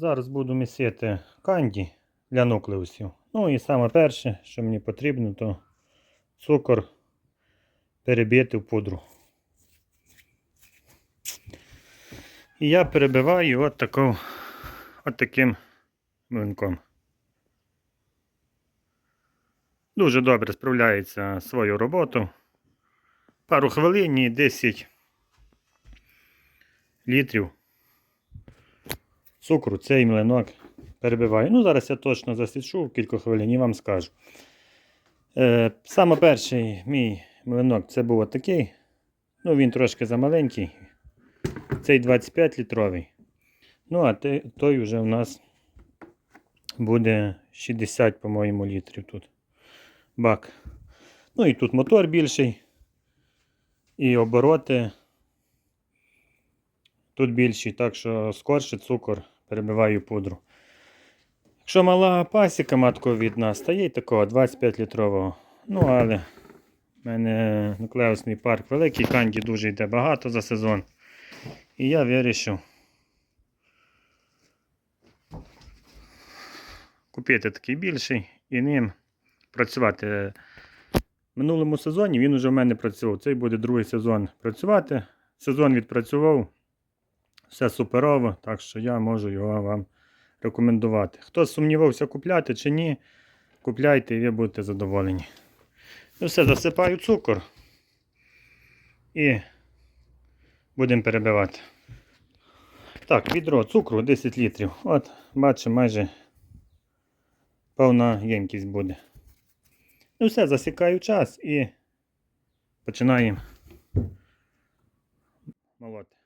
Зараз буду місити канді для нуклеусів. Ну і саме перше, що мені потрібно, то цукор перебити в пудру. І я перебиваю от, таку, от таким млинком. Дуже добре справляється свою роботу. Пару хвилин і 10 літрів цукру цей млинок перебиваю. Ну, зараз я точно засічу кілька хвилин і вам скажу. Е, саме перший мій млинок це був отакий. Ну, він трошки замаленький. Цей 25 літровий. Ну, а той вже у нас буде 60, по-моєму, літрів тут. Бак. Ну і тут мотор більший. І обороти тут більші, так що скорше цукор перебиваю пудру. Якщо мала пасіка матковідна, стає такого 25 літрового. Ну, але в мене нуклеусний парк великий, канді дуже йде багато за сезон. І я вирішив купити такий більший і ним працювати. В минулому сезоні він уже в мене працював. Цей буде другий сезон працювати. Сезон відпрацював. Все суперово, так що я можу його вам рекомендувати. Хто сумнівався купляти чи ні, купляйте і ви будете задоволені. Ну все, засипаю цукор і будемо перебивати. Так, відро цукру 10 літрів. От, бачимо, майже повна ємкість буде. Ну все, засікаю час і починаємо молоти.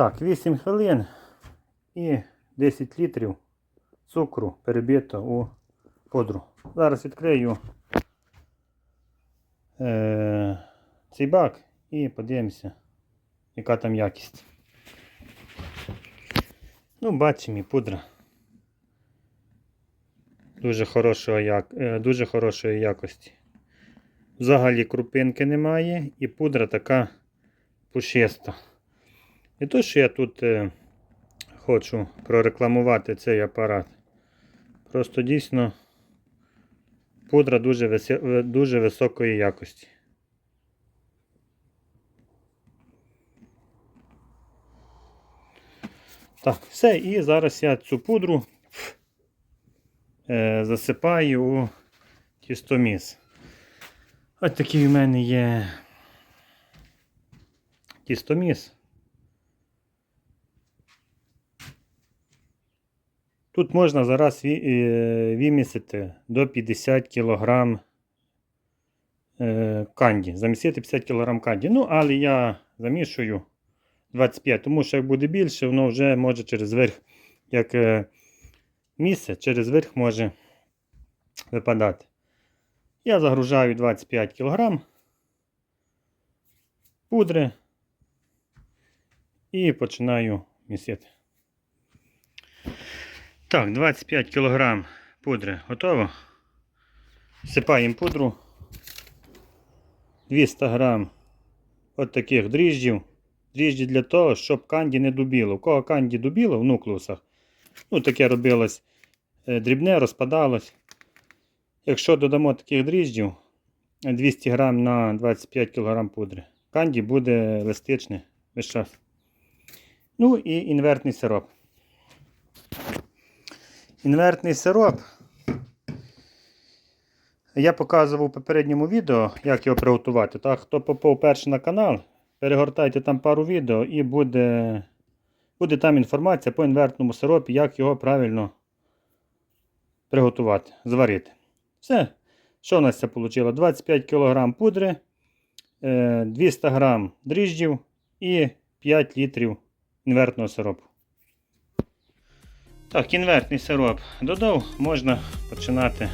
Так, 8 хвилин і 10 літрів цукру перебито у пудру. Зараз відкрию е, цей бак і подивимося, яка там якість. Ну, бачимо і пудра. Дуже хорошої, як, е, дуже хорошої якості. Взагалі крупинки немає і пудра така пушиста. Не то, що я тут е, хочу прорекламувати цей апарат. Просто дійсно пудра дуже, е, дуже високої якості. Так, все, і зараз я цю пудру е, засипаю у тістоміс. Ось такий у мене є тістоміс. Тут можна зараз е, вимісити до 50 кг е, канді. Замісити 50 кг канді. Ну, але я замішую 25, тому що як буде більше, воно вже може через верх, як е, місце, через верх може випадати. Я загружаю 25 кг пудри і починаю місити. Так, 25 кг пудри готово. Всипаємо пудру. 200 г от таких дріжджів. Дріжджі для того, щоб канді не дубіло. У кого канді дубіло в нуклеусах, ну таке робилось е, дрібне, розпадалось. Якщо додамо таких дріжджів 200 г на 25 кг пудри, канді буде еластичне весь час. Ну і інвертний сироп. Інвертний сироп. Я показував у попередньому відео, як його приготувати. Так, хто попав перший на канал, перегортайте там пару відео і буде, буде там інформація по інвертному сиропі, як його правильно приготувати, зварити. Все. Що у нас це вийшло? 25 кг пудри, е, 200 г дріжджів і 5 літрів інвертного сиропу. Так, інвертний сироп додав, можна починати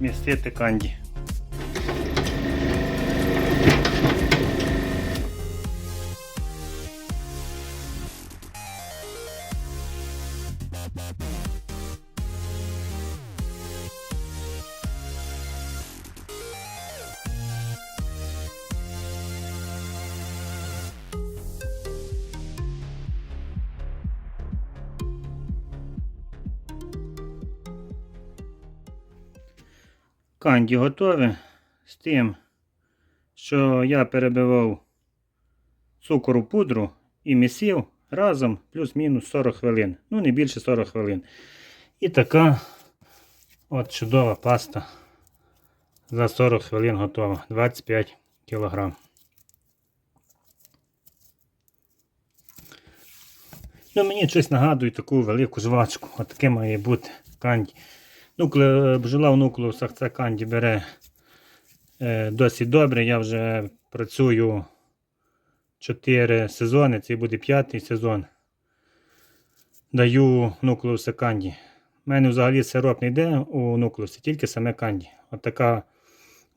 містити канді. Канді готове з тим, що я перебивав цукор у пудру і місів разом плюс-мінус 40 хвилин. Ну, не більше 40 хвилин. І така от чудова паста за 40 хвилин готова. 25 кг. Ну, мені щось нагадує таку велику жвачку. Отаке має бути канді. Нукле, бджола в нуклеусах це канді бере е, досить добре. Я вже працюю 4 сезони, це буде п'ятий сезон. Даю нуклеуси канді. У мене взагалі сироп не йде у нуклеусі, тільки саме канді. Отака,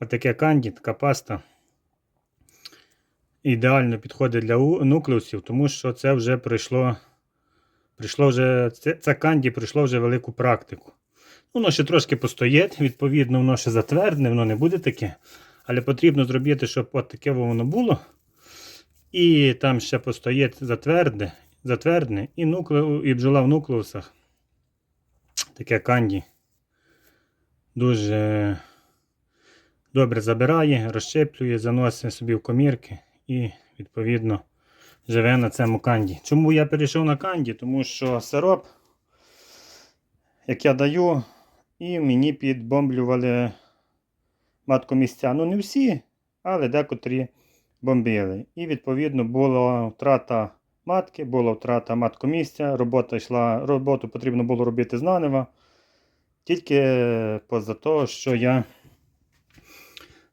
отаке канді, така паста. Ідеально підходить для нуклеусів, тому що це вже пройшло. Прийшло вже, це, це канді пройшло вже велику практику. Воно ще трошки постоїть, відповідно, воно ще затвердне, воно не буде таке. Але потрібно зробити, щоб от таке воно було. І там ще постоїть затвердне, затвердне і, нуклеу, і бджола в нуклеусах. Таке канді. Дуже добре забирає, розщеплює, заносить собі в комірки і, відповідно, живе на цьому канді. Чому я перейшов на канді? Тому що сироп, як я даю, і мені підбомблювали маткомісця. Ну, не всі, але декотрі бомбили. І, відповідно, була втрата матки, була втрата маткомісця, робота йшла, роботу потрібно було робити знанова. Тільки поза того, що я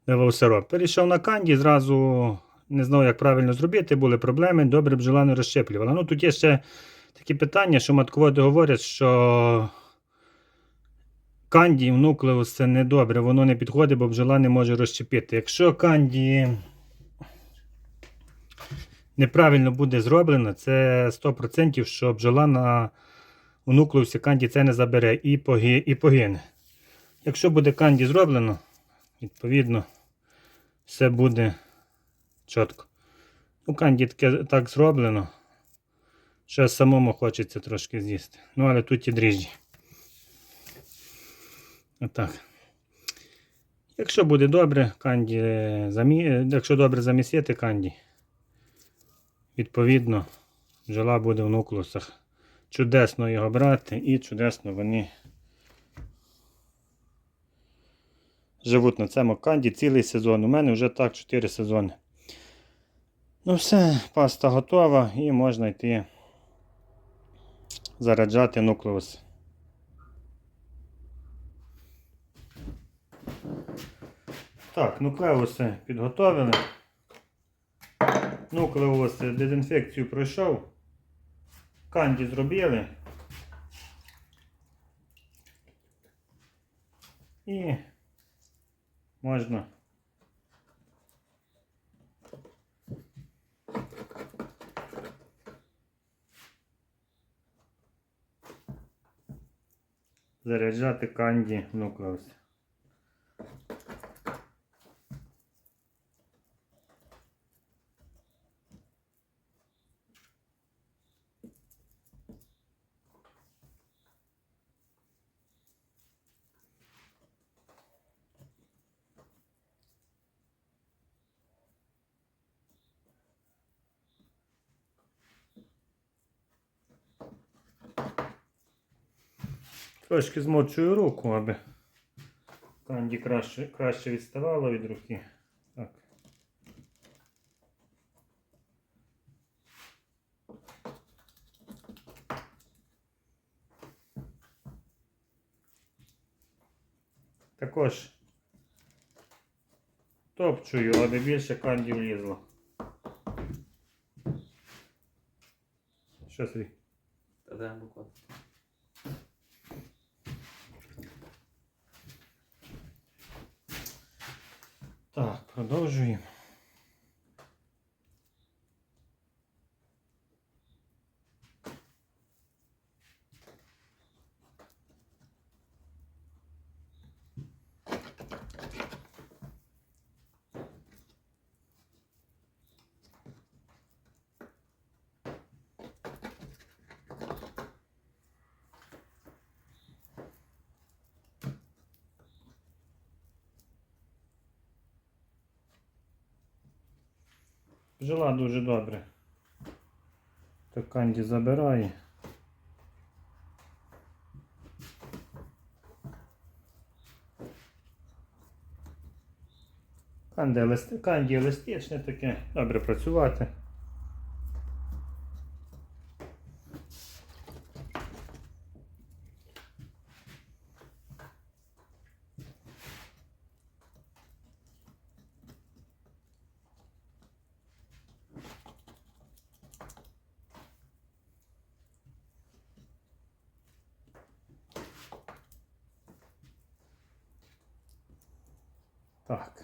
давав сироп. Перейшов на канді, зразу не знав, як правильно зробити, були проблеми, добре бджола не розщеплювала. Ну, тут є ще такі питання, що матководи говорять, що канді в нуклеус це не добре, воно не підходить, бо бджола не може розщепити. Якщо канді неправильно буде зроблено, це 100%, що бджола на у нуклеусі канді це не забере і, поги, і погине. Якщо буде канді зроблено, відповідно, все буде чітко. Ну, канді таке так зроблено, що самому хочеться трошки з'їсти. Ну, але тут і дріжджі. Отак. Якщо буде добре, канді замі... е, якщо добре замісити канді, відповідно, бджола буде в нуклеусах. Чудесно його брати і чудесно вони живуть на цьому канді цілий сезон. У мене вже так 4 сезони. Ну все, паста готова і можна йти заряджати нуклеус. Так, нуклеуси підготовили. Нуклеус дезінфекцію пройшов. Канді зробили. І можна заряджати канді в нуклеус. Трошки змочую руку, аби канді краще, краще відставало від руки. Так. Також топчую, аби більше канді влізло. Що Сергій? Та дай буквально. Так, продовжуємо. Жила дуже добре. Так Канді забирає. Канді, елестичне таке, добре працювати. Так.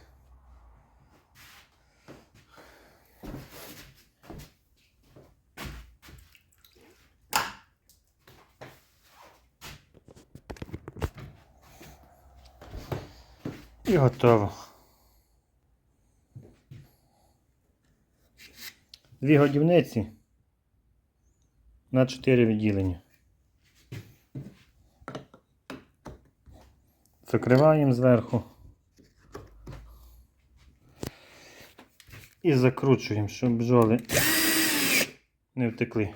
І готово. Дві годівниці на чотири відділення. Закриваємо зверху. І закручуємо, щоб бджоли не втекли.